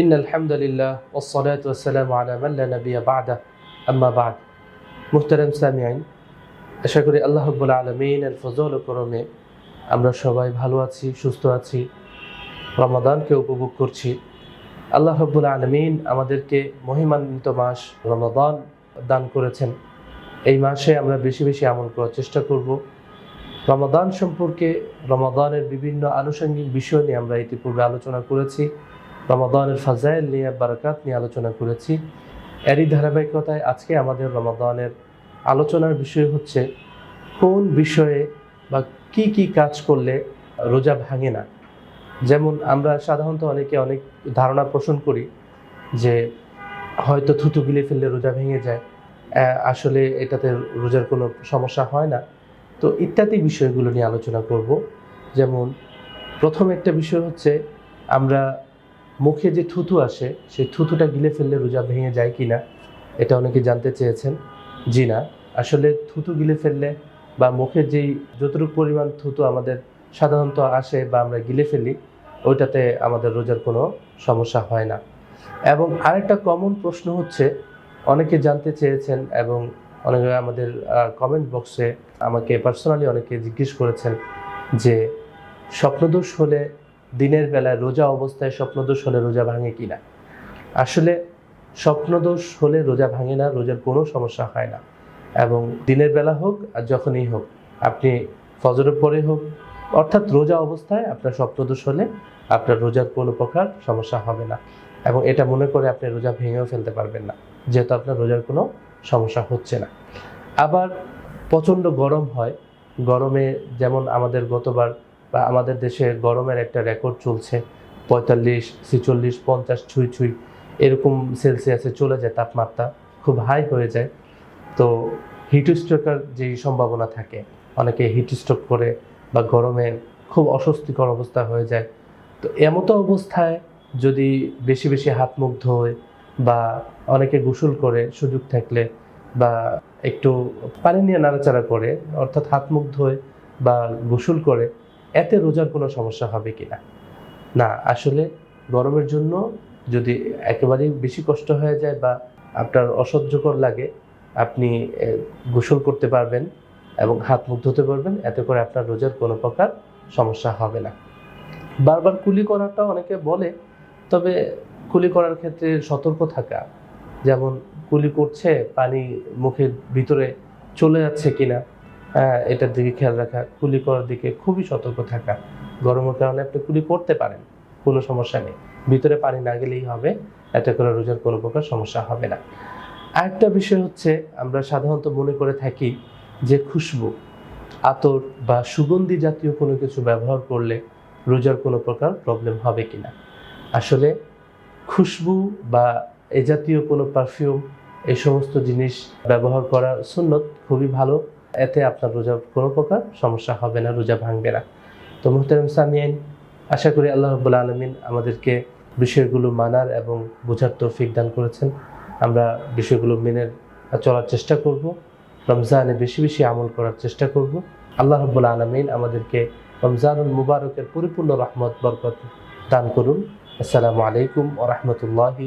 In আলহামদুলিল্লাহ ওসলাত ওসালাম আলামাল্লা নবিয়া বাদা আম্মা বাদ। মুহতারাম সামিয়াইন আশা করি আল্লাহবুল আলমিনের ফজল করমে আমরা সবাই ভালো আছি, সুস্থ আছি, রমাদানকে উপভোগ করছি। আল্লাহ হব্বুল আলমিন আমাদেরকে মহিমান্বিত মাস রমাদান দান করেছেন। এই মাসে আমরা বেশি বেশি আমল করার চেষ্টা করব। রমাদান সম্পর্কে রমাদানের বিভিন্ন আনুষঙ্গিক বিষয় নিয়ে আমরা ইতিপূর্বে আলোচনা করেছি। রমাদানের ফাজাইল নিয়ে বারাকাত নিয়ে আলোচনা করেছি। এরই ধারাবাহিকতায় আজকে আমাদের রমাদানের আলোচনার বিষয় হচ্ছে, কোন বিষয়ে বা কি কি কাজ করলে রোজা ভাঙে না? যেমন আমরা সাধারণত অনেকে অনেক ধারণা পোষণ করি যে, হয়তো থুতু গিলে ফেললে রোজা ভেঙে যায় আসলে এটাতে রোজার কোনো সমস্যা হয় না। তো ইত্যাদি বিষয়গুলো নিয়ে আলোচনা করব। যেমন প্রথম একটা বিষয় হচ্ছে, আমরা মুখে যে থুতু আসে, সেই থুতুটা গিলে ফেললে রোজা ভেঙে যায় কি না এটা অনেকে জানতে চেয়েছেন। জি না, আসলে থুতু গিলে ফেললে বা মুখে যেই যতটুকু পরিমাণ থুতু আমাদের সাধারণত আসে বা আমরা গিলে ফেলি, ওইটাতে আমাদের রোজার কোনো সমস্যা হয় না। এবং আরেকটা কমন প্রশ্ন হচ্ছে, অনেকে জানতে চেয়েছেন এবং অনেকে আমাদের কমেন্ট বক্সে আমাকে পার্সোনালি অনেকে জিজ্ঞেস করেছেন যে, স্বপ্নদোষ হলে দিনের বেলায় রোজা অবস্থায় স্বপ্নদোষ হলে রোজা ভাঙে কিনা আসলে স্বপ্নদোষ হলে রোজা ভাঙে না, রোজার কোনো সমস্যা হয় না। এবং দিনের বেলা হোক আর যখনই হোক, আপনি ফজরের পরে হোক, অর্থাৎ রোজা অবস্থায় আপনার স্বপ্নদোষ হলে আপনার রোজার কোনো প্রকার সমস্যা হবে না। এবং এটা মনে করে আপনি রোজা ভেঙেও ফেলতে পারবেন না, যেহেতু আপনার রোজার কোনো সমস্যা হচ্ছে না। আবার প্রচণ্ড গরম হয়। গরমে যেমন আমাদের গতবার বা আমাদের দেশে গরমের একটা রেকর্ড চলছে, পঁয়তাল্লিশ, ছেচল্লিশ, পঞ্চাশ, ছুঁই ছুঁই, এরকম সেলসিয়াসে চলে যায় তাপমাত্রা, খুব হাই হয়ে যায়। তো হিট স্ট্রোকের যেই সম্ভাবনা থাকে, অনেকে হিট স্ট্রোক করে বা গরমে খুব অস্বস্তিকর অবস্থা হয়ে যায়। তো এমতো অবস্থায় যদি বেশি বেশি হাত মুখ ধোয় বা অনেকে গোসল করে সুযোগ থাকলে বা একটু পানি নিয়ে নাড়াচাড়া করে, অর্থাৎ হাত মুখ ধোয় বা গোসল করে এতে রোজার কোনো সমস্যা হবে কি না না আসলে গরমের জন্য যদি একেবারেই বেশি কষ্ট হয়ে যায় বা আপনার অসহ্যকর লাগে, আপনি গোসল করতে পারবেন এবং হাত মুখ ধুতে পারবেন, এতে করে আপনার রোজার কোনো প্রকার সমস্যা হবে না। বারবার কুলি করাটা অনেকে বলে, তবে কুলি করার ক্ষেত্রে সতর্ক থাকা, যেমন কুলি করছে, পানি মুখের ভিতরে চলে যাচ্ছে কিনা এটার দিকে খেয়াল রাখা, কুলি করার দিকে খুবই সতর্ক থাকা। গরমের কারণে আপনি কুলি করতে পারেন, কোনো সমস্যা নেই। ভিতরে পানি না গেলেই হবে, এতে করে রোজার কোনো প্রকার সমস্যা হবে না। আরেকটা বিষয় হচ্ছে, আমরা সাধারণত মনে করে থাকি যে খুশবু, আতর বা সুগন্ধি জাতীয় কোনো কিছু ব্যবহার করলে রোজার কোনো প্রকার প্রবলেম হবে কিনা। আসলে খুশবু বা এ জাতীয় কোনো পারফিউম এই সমস্ত জিনিস ব্যবহার করা সুন্নত, খুবই ভালো। এতে আপনার রোজা কোনো প্রকার সমস্যা হবে না, রোজা ভাঙবে না। তো মোহতারাম সামিয়ান আশা করি আল্লাহ রব্বুল আলমিন আমাদেরকে বিষয়গুলো মানার এবং বোঝার তৌফিক দান করেছেন। আমরা বিষয়গুলো মেনে চলার চেষ্টা করব, রমজানে বেশি বেশি আমল করার চেষ্টা করব। আল্লাহ রব্বুল আলমিন আমাদেরকে রমজানুল মুবারকের পরিপূর্ণ রহমত, বরকত দান করুন। আসসালামু আলাইকুম ও রহমতুল্লাহি